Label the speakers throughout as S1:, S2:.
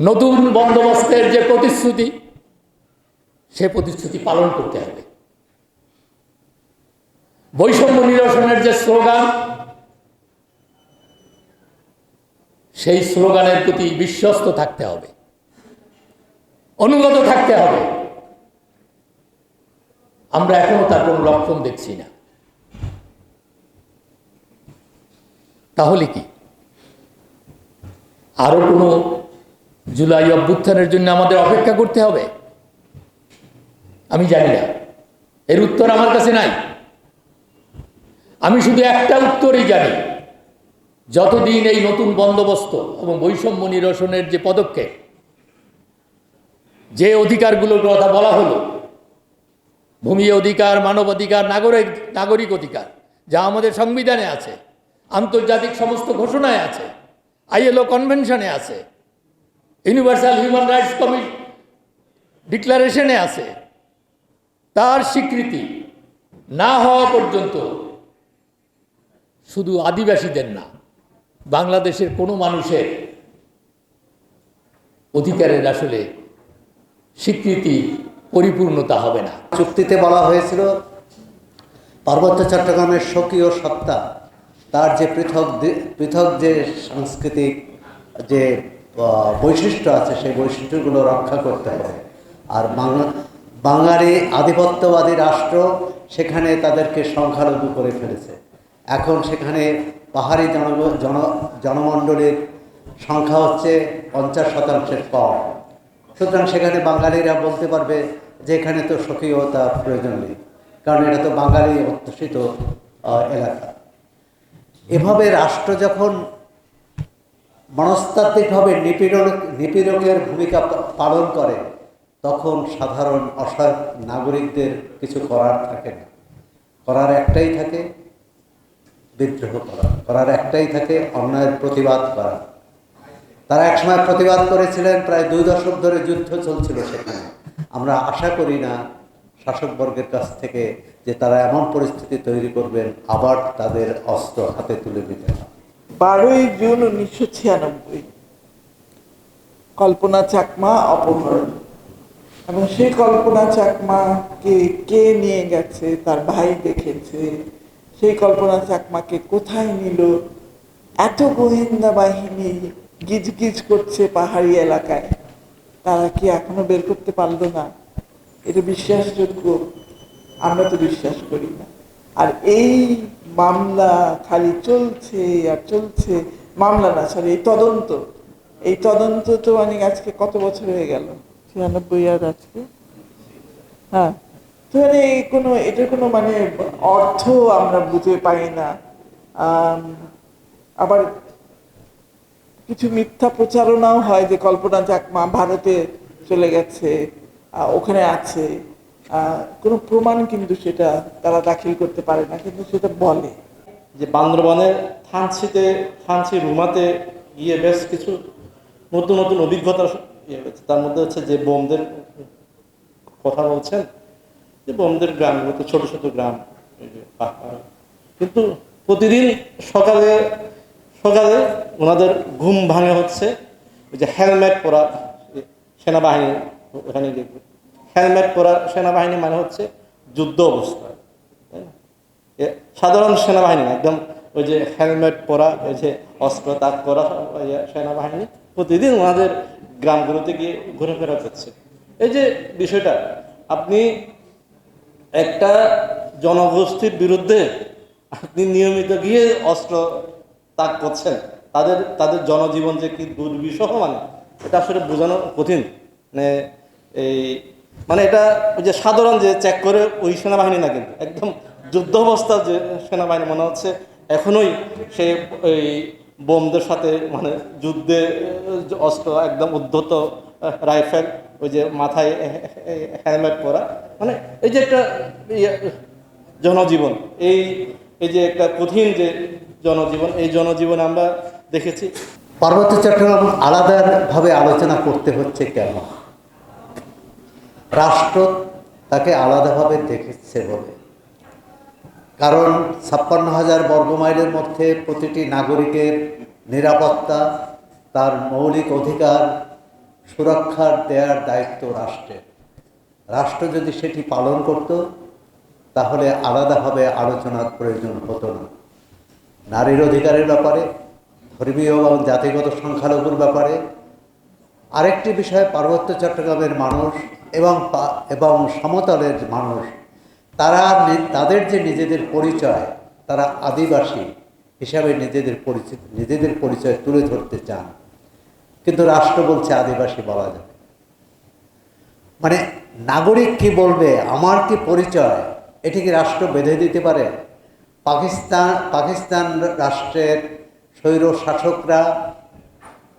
S1: নতুন বন্দোবস্তের যে প্রতিশ্রুতি, সে প্রতিশ্রুতি পালন করতে হবে। বৈষম্য নিরসনের যে স্লোগান, সেই স্লোগানের প্রতি বিশ্বস্ত থাকতে হবে। অনুগত থাকতে হবে। আমরা এখনও তার কোনো লক্ষণ দেখছি না। তাহলে কি? আরও কোনো জুলাই অভ্যুত্থানের জন্য আমাদের অপেক্ষা করতে হবে। আমি জানি না। এর উত্তর আমার কাছে নাই। আমি শুধু একটা উত্তরই জানি। যতদিন এই নতুন বন্দোবস্ত এবং বৈষম্য নিরসনের যে পদক্ষেপ, যে অধিকারগুলোর কথা বলা হলো, ভূমি অধিকার মানবাধিকার নাগরিক নাগরিক অধিকার, যা আমাদের সংবিধানে আছে, আন্তর্জাতিক সমস্ত ঘোষণায় আছে, আইএলও কনভেনশনে আছে ইউনিভার্সাল হিউম্যান রাইটস কমি ডিক্লারেশনে আছে, তার স্বীকৃতি না হওয়া পর্যন্ত শুধু আদিবাসীদের না, বাংলাদেশের কোনো মানুষের অধিকারের আসলে স্বীকৃতি, পরিপূর্ণতা হবে না।
S2: চুক্তিতে বলা হয়েছিল, পার্বত্য চট্টগ্রামের স্বকীয় সত্তা, তার যে পৃথক পৃথক যে সাংস্কৃতিক যে বৈশিষ্ট্য আছে, সেই বৈশিষ্ট্যগুলো রক্ষা করতে হবে। আর বাংলা, বাঙালি আধিপত্যবাদী রাষ্ট্র সেখানে তাদেরকে সংখ্যালঘু করে ফেলেছে। এখন সেখানে পাহাড়ি জন জন, জনমণ্ডলীর সংখ্যা হচ্ছে পঞ্চাশ শতাংশের কম। সুতরাং সেখানে বাঙালিরা বলতে পারবে যে এখানে তো স্বকীয়তা প্রয়োজন নেই, কারণ এটা তো বাঙালি অধ্যুষিত এলাকা। এভাবে রাষ্ট্র যখন মনস্তাত্ত্বিকভাবে নিপীড়ন, নিপীড়কের ভূমিকা পালন করে, তখন সাধারণ অসহায় নাগরিকদের কিছু করার থাকে না। করার একটাই থাকে বিদ্রোহ করা। করার একটাই থাকে অন্যায়ের প্রতিবাদ করা। তারা একসময় প্রতিবাদ করেছিলেন, প্রায় দুই দশক ধরে যুদ্ধ চলছিল সেখানে। আমরা আশা করি না শাসকবর্গের কাছ থেকে যে তারা এমন পরিস্থিতি তৈরি করবেন, আবার তাদের অস্ত্র হাতে তুলে দিতে হবে।
S3: বারোই জুন উনিশশো ছিয়ানব্বই। কল্পনা চাকমা অপহরণ। এবং সেই কল্পনা চাকমাকে কে নিয়ে গেছে, তার ভাই দেখেছে। সেই কল্পনা চাকমাকে কোথায় নিল? এত গোয়েন্দা বাহিনী গিজ গিজ করছে পাহাড়ি এলাকায়। তারা কি এখনও বের করতে পারল না? এটা বিশ্বাসযোগ্য? আমরা তো বিশ্বাস করি না। আর এই মামলা খালি চলছে আর চলছে মামলা না সরি এই তদন্ত। এই তদন্ত তো মানে আজকে কত বছর হয়ে গেল? ছিয়ানব্বই আর আজকে। হ্যাঁ তো মানে কোনো এটার কোনো মানে অর্থ আমরা বুঝে পাই না। আবার কিছু মিথ্যা প্রচারণাও হয় যে কল্পনা চাকমা ভারতে চলে গেছে ওখানে আছে। কোনো প্রমাণ কিন্তু সেটা তারা দাখিল করতে পারে না, কিন্তু সেটা বলে
S4: যে বান্দরবানের থানচিতে থানচি রুমাতে গিয়ে বেশ কিছু নতুন নতুন অভিজ্ঞতা ইয়ে হয়েছে তার মধ্যে হচ্ছে যে বোমদের কথা বলছেন, যে বোমদের গ্রামগুলোতে ছোট ছোট গ্রাম। কিন্তু প্রতিদিন সকালে সকালে ওনাদের ঘুম ভাঙে হচ্ছে, ওই যে হেলমেট পরা সেনাবাহিনী ওখানে গিয়ে হেলমেট পরা সেনাবাহিনী মানে হচ্ছে যুদ্ধ অবস্থা। তাই না? সাধারণ সেনাবাহিনী, একদম ওই যে হেলমেট পরা, ওই যে অস্ত্র তাক করা সেনাবাহিনী প্রতিদিন ওনাদের গ্রামগুলোতে গিয়ে ঘোরাফেরা করছে এই যে বিষয়টা, আপনি একটা জনগোষ্ঠীর বিরুদ্ধে আপনি নিয়মিত গিয়ে অস্ত্র তাক করছেন, তাদের তাদের জনজীবন যে কি দুর্বিষহ মানে এটা আসলে বোঝানো কঠিন। মানে এই মানে এটা ওই যে সাধারণ যে চেক করে ওই সেনাবাহিনী না কিন্তু একদম যুদ্ধ অবস্থার যে সেনাবাহিনী মনে হচ্ছে এখনোই সে ওই বোমদের সাথে মানে যুদ্ধে অস্ত্র একদম উদ্ধত রাইফেল ওই যে মাথায় হেলমেট পরা মানে এই যে একটা ইয়ে, জনজীবন এই এই যে একটা কঠিন যে জনজীবন এই জনজীবন আমরা দেখেছি।
S2: পার্বত্য চট্টগ্রাম আলাদাভাবে আলোচনা করতে হচ্ছে কেন? রাষ্ট্র তাকে আলাদাভাবে দেখেছে বলে। কারণ ছাপ্পান্ন হাজার বর্গমাইলের মধ্যে প্রতিটি নাগরিকের নিরাপত্তা, তার মৌলিক অধিকার সুরক্ষার দেওয়ার দায়িত্ব রাষ্ট্রের। রাষ্ট্র যদি সেটি পালন করত, তাহলে আলাদাভাবে আলোচনার প্রয়োজন হতো না। নারীর অধিকারের ব্যাপারে, ধর্মীয় এবং জাতিগত সংখ্যালঘুর ব্যাপারে, আরেকটি বিষয় পার্বত্য চট্টগ্রামের মানুষ এবং এবং সমতলের মানুষ, তারা তাদের যে নিজেদের পরিচয়, তারা আদিবাসী হিসাবে নিজেদের পরিচিত নিজেদের পরিচয় তুলে ধরতে চান। কিন্তু রাষ্ট্র বলছে আদিবাসী বলা যাবে মানে নাগরিক কি বলবে, আমার কি পরিচয়, এটি কি রাষ্ট্র বেঁধে দিতে পারে? পাকিস্তান পাকিস্তান রাষ্ট্রের স্বৈর শাসকরা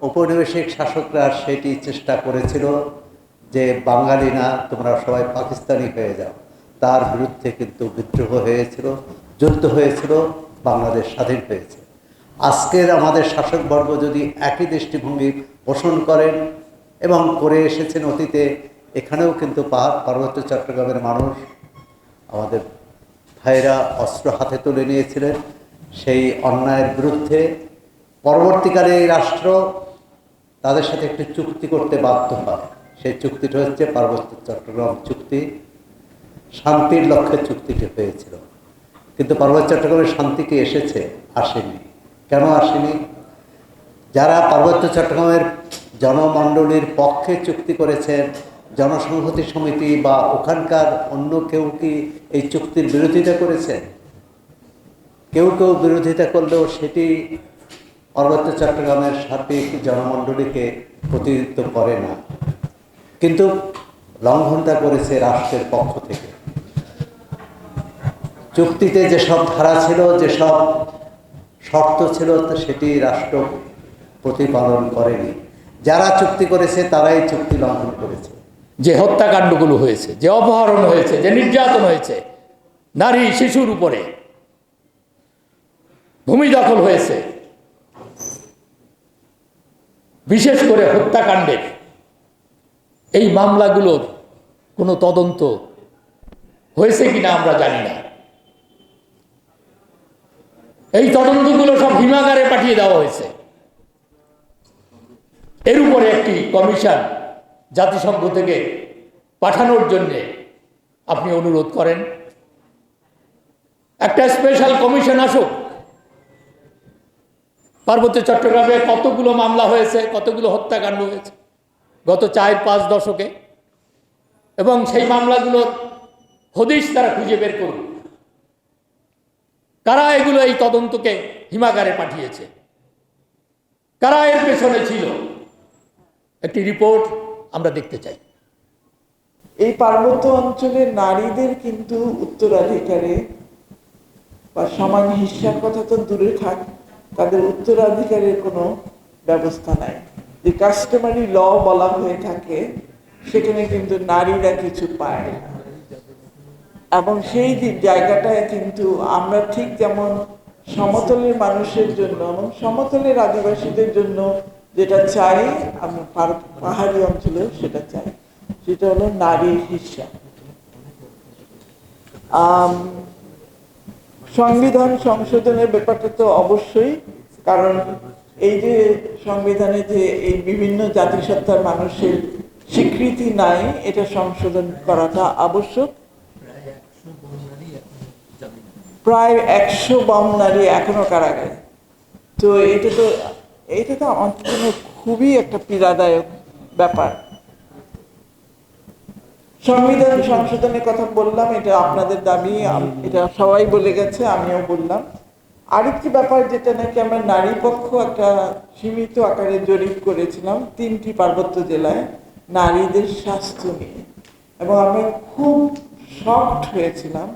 S2: ঔপনিবেশিক শাসকরা সেটি চেষ্টা করেছিল। যে বাঙালি না, তোমরা সবাই পাকিস্তানি হয়ে যাও। তার বিরুদ্ধে কিন্তু বিদ্রোহ হয়েছিল, যুদ্ধ হয়েছিল, বাংলাদেশ স্বাধীন হয়েছে। আজকের আমাদের শাসকবর্গ যদি একই দৃষ্টিভঙ্গি পোষণ করেন এবং করে এসেছেন অতীতে, এখানেও কিন্তু পাহাড়, পার্বত্য চট্টগ্রামের মানুষ, আমাদের ভাইরা অস্ত্র হাতে তুলে নিয়েছিলেন সেই অন্যায়ের বিরুদ্ধে। পরবর্তীকালে এই রাষ্ট্র তাদের সাথে একটি চুক্তি করতে বাধ্য হয়। সেই চুক্তিটা হচ্ছে পার্বত্য চট্টগ্রাম চুক্তি। শান্তির লক্ষ্যে চুক্তিটি হয়েছিল। কিন্তু পার্বত্য চট্টগ্রামের শান্তি কি এসেছে? আসেনি। কেন আসেনি? যারা পার্বত্য চট্টগ্রামের জনমণ্ডলীর পক্ষে চুক্তি করেছেন, জনসংহতি সমিতি বা ওখানকার অন্য কেউ কি এই চুক্তির বিরোধিতা করেছেন? কেউ কেউ বিরোধিতা করলেও সেটি পার্বত্য চট্টগ্রামের সার্বিক জনমণ্ডলীকে প্রতিনিধিত্ব করে না। কিন্তু লঙ্ঘনটা করেছে রাষ্ট্রের পক্ষ থেকে। চুক্তিতে যেসব ধারা ছিল, যেসব শর্ত ছিল সেটি রাষ্ট্র প্রতিপালন করেনি। যারা চুক্তি করেছে, তারাই চুক্তি লঙ্ঘন করেছে।
S1: যে হত্যাকাণ্ডগুলো হয়েছে, যে অপহরণ হয়েছে, যে নির্যাতন হয়েছে, নারী, শিশুর উপরে ভূমি দখল হয়েছে। বিশেষ করে হত্যাকাণ্ডের এই মামলাগুলোর কোনো তদন্ত হয়েছে কিনা আমরা জানি না। এই তদন্তগুলো সব হিমাগারে পাঠিয়ে দেওয়া হয়েছে। এর উপরে একটি কমিশন জাতিসংঘ থেকে পাঠানোর জন্যে আপনি অনুরোধ করেন। একটা স্পেশাল কমিশন আসুক। পার্বত্য চট্টগ্রামে কতগুলো মামলা হয়েছে, কতগুলো হত্যাকাণ্ড হয়েছে গত চার পাঁচ দশকে। এবং সেই মামলাগুলোর হদিশ তারা খুঁজে বের করুক। কারা এগুলো এই তদন্তকে হিমাগারে পাঠিয়েছে? কারা এর পেছনে ছিল? একটি রিপোর্ট আমরা দেখতে চাই।
S3: এই পার্বত্য অঞ্চলের নারীদের কিন্তু উত্তরাধিকারে বা সমান হিস্যার কথা তো দূরে থাক, তাদের উত্তরাধিকারের কোনো ব্যবস্থা নাই। যে কাস্টমারি ল বলা হয়ে থাকে সেখানে কিন্তু নারীরা কিছু পায় না। এবং সেই জায়গাটায় কিন্তু আমরা ঠিক যেমন সমতলের মানুষের জন্য এবং সমতলের আদিবাসীদের জন্য যেটা চাই আমরা পাহাড়ি অঞ্চলেও সেটা চাই সেটা হলো নারীর আম, সংবিধান সংশোধনের ব্যাপারটা তো অবশ্যই কারণ এই যে সংবিধানে যে এই বিভিন্ন জাতিসত্তার মানুষের স্বীকৃতি নাই, এটা সংশোধন করাটা আবশ্যক। প্রায় একশো বাম নারী এখনও কারাগারে। তো এটা তো এটা তো জন্য খুবই একটা পীড়াদায়ক ব্যাপার। সংবিধান সংশোধনের কথা বললাম, এটা আপনাদের দাবি এটা সবাই বলে গেছে, আমিও বললাম। আরেকটি ব্যাপার যেটা নাকি আমরা নারী পক্ষ একটা সীমিত আকারে জরিপ করেছিলাম, তিনটি পার্বত্য জেলায় নারীদের স্বাস্থ্য নিয়ে। এবং আমরা খুব শকড হয়েছিলাম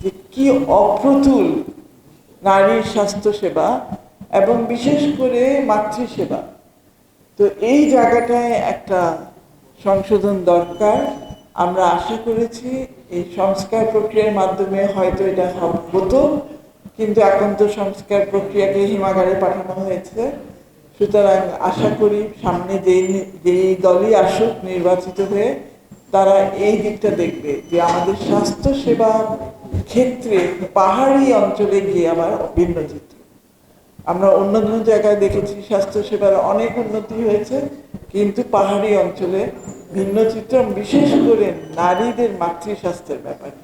S3: যে কি অপ্রতুল নারীর স্বাস্থ্য সেবা এবং বিশেষ করে মাতৃসেবা। তো এই জায়গাটায় একটা সংশোধন দরকার। আমরা আশা করেছি এই সংস্কার প্রক্রিয়ার মাধ্যমে হয়তো এটা হতো। কিন্তু এখন তো সংস্কার প্রক্রিয়াকে হিমাগারে পাঠানো হয়েছে। সুতরাং আশা করি সামনে যেই যেই দলই আসুক নির্বাচিত হয়ে, তারা এই দিকটা দেখবে যে আমাদের স্বাস্থ্য সেবা ক্ষেত্রে পাহাড়ি অঞ্চলে গিয়ে আবার ভিন্ন চিত্র। আমরা অন্য অন্য জায়গায় দেখেছি স্বাস্থ্যসেবার অনেক উন্নতি হয়েছে, কিন্তু পাহাড়ি অঞ্চলে ভিন্ন চিত্র, বিশেষ করে নারীদের মাতৃস্বাস্থ্যের ব্যাপারে।